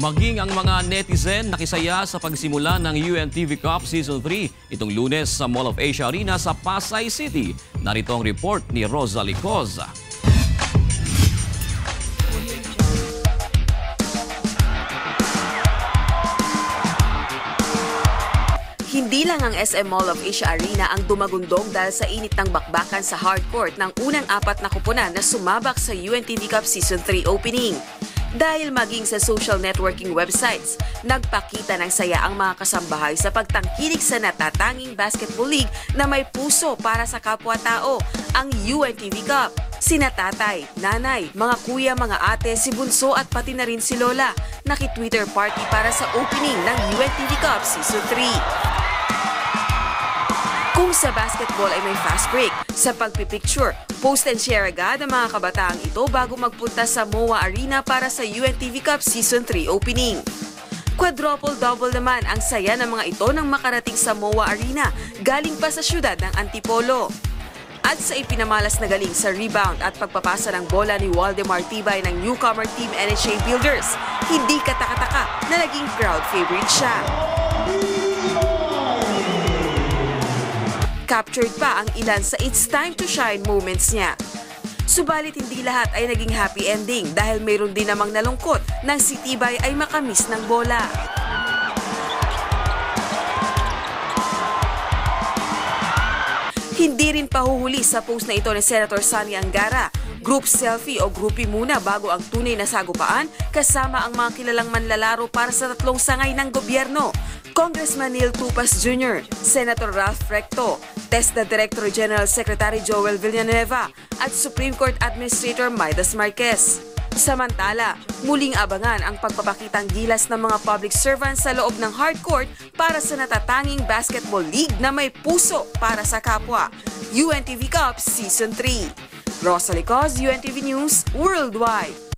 Maging ang mga netizen nakisaya sa pagsimula ng UNTV Cup Season 3 itong lunes sa Mall of Asia Arena sa Pasay City. Narito ang report ni Rosa Licoz. Hindi lang ang SM Mall of Asia Arena ang dumagundong dahil sa init ng bakbakan sa hardcourt ng unang apat na kupunan na sumabak sa UNTV Cup Season 3 opening. Dahil maging sa social networking websites, nagpakita ng saya ang mga kasambahay sa pagtangkilik sa natatanging basketball league na may puso para sa kapwa-tao, ang UNTV Cup. Sina tatay, nanay, mga kuya, mga ate, si Bunso at pati na rin si Lola, naki-Twitter party para sa opening ng UNTV Cup Season 3. Kung sa basketball ay may fast break, sa pagpipicture, post and share agad ang mga kabataang ito bago magpunta sa MOA Arena para sa UNTV Cup Season 3 opening. Quadruple-double naman ang saya ng mga ito nang makarating sa MOA Arena galing pa sa syudad ng Antipolo. At sa ipinamalas na galing sa rebound at pagpapasa ng bola ni Waldemar Tibay ng newcomer team NHA Builders, hindi katakataka na naging crowd favorite siya. Captured pa ang ilan sa It's Time to Shine moments niya. Subalit hindi lahat ay naging happy ending dahil mayroon din namang nalungkot nang si Tibay ay makamiss ng bola. Hindi rin pahuhuli sa post na ito ni Senator Sani Angara. Group selfie o groupie muna bago ang tunay na sagupaan kasama ang mga kilalang manlalaro para sa tatlong sangay ng gobyerno. Congressman Neil Tupas Jr., Senator Ralph Recto, TESDA Director General Secretary Joel Villanueva at Supreme Court Administrator Midas Marquez. Samantala, muling abangan ang pagpapakitang gilas ng mga public servants sa loob ng hardcourt para sa natatanging basketball league na may puso para sa kapwa. UNTV Cup Season 3. Rosalie Cos, UNTV News, Worldwide.